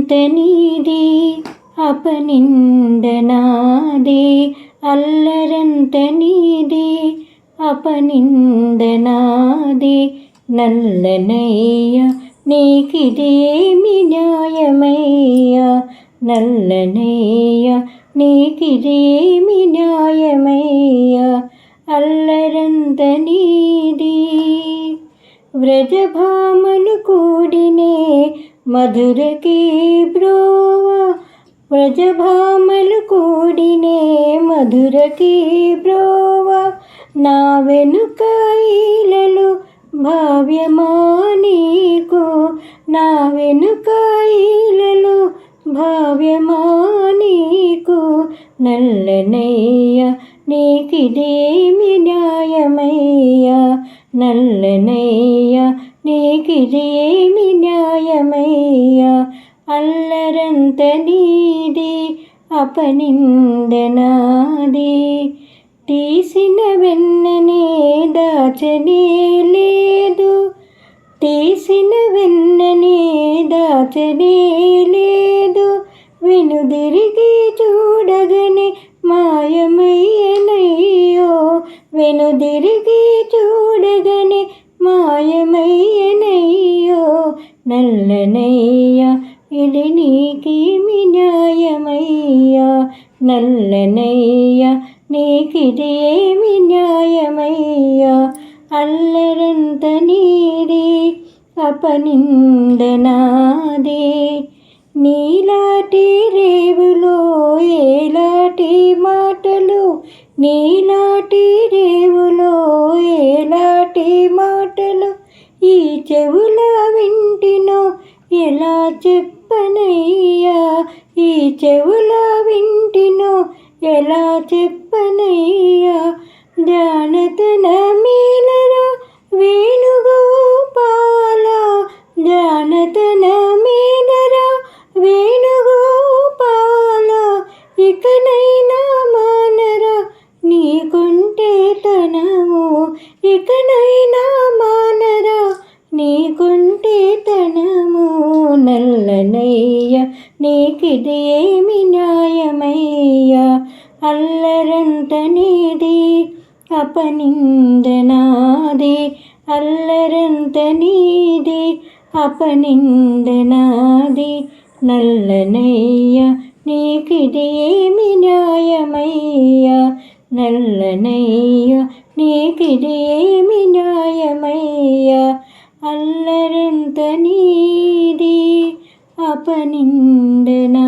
అంత నీది అపనిందనాదే అల్లరంత నీది అపనిందనాదే నల్లనయ్య నీకిదేమి న్యాయమయ్య? నల్లనయ్య నీకిదేమి న్యాయమయ్య? అల్లరంత నీది. వ్రజభామలకు మధురకి బ్రోవ వ్రజభామలు కూడినే మధురకి బ్రోవ నా వెనుక ఈలలు భావ్యమానీకు నా వెనుక ఈలలు భావ్యమానీకు నల్లనయ్య నీకిదేమి న్యాయమయ్యా నల్లనయ్య నీకిదేమి న్యాయమయ్యా? అల్లరంత నీది అపనిందనాది. తీసిన వెన్ననే దాచనే లేదు. తీసిన వెన్ననే దాచనే లేదు. వెనుదిరిగి చూడగనే నల్లనయ్యా ఇది నీకేమి న్యాయమయ్యా? నల్లనయ్య నీకిదేమి న్యాయమయ్యా? అల్లరంత నీది అపనిందనాదే. నీలాటి రేవులో ఏలాటి మాటలు? నీలాటి రేవులో ఏలాటి మాటలు? ఈ చెవుల వింటినో ఎలా చెప్పనయ్యా? ఈ చెవుల వింటినో ఎలా చెప్పనయ్యా? జానతన మీలరా వేణుగోపాల జానతన మీలరా వేణుగోపాల ఇకనైనా మానరా నీకుంటే తనము. ఇకనైనా మాన నీ కుంటితనము నల్లనయ్య నీకిది ఏమి న్యాయమయ్యా? అల్లరంత నీది అపనిందనాది. అల్లరంత నీది అపనిందనాది. నల్లనయ్య నీకిది ఏమి న్యాయమయ్యా? నల్లనయ్య నీకిది ఏమి న్యాయమయ్యా? నీది అపనిందనా